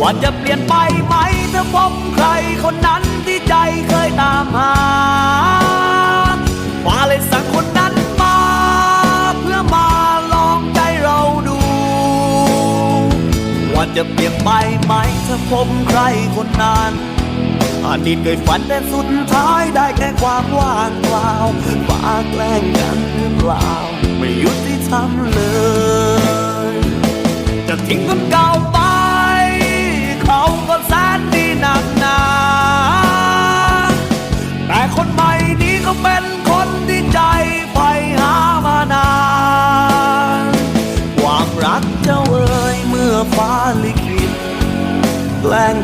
ว่าจะเปลี่ยนไปไหมถ้าพบใครคนนั้นที่ใจเคยตามหาฟ้าเลยสั่งคนนั้นมาเพื่อมาลองใจเราดู ว่าจะเปลี่ยนไปไหมถ้าพบใครคนนั้นอดีตเคยฝันแต่สุดท้ายได้แค่ความว่างเปล่าฟ้าแกล้งกันหรือเปล่าไม่ยุติธรรมเลย ฟ้าลิขิตแปลง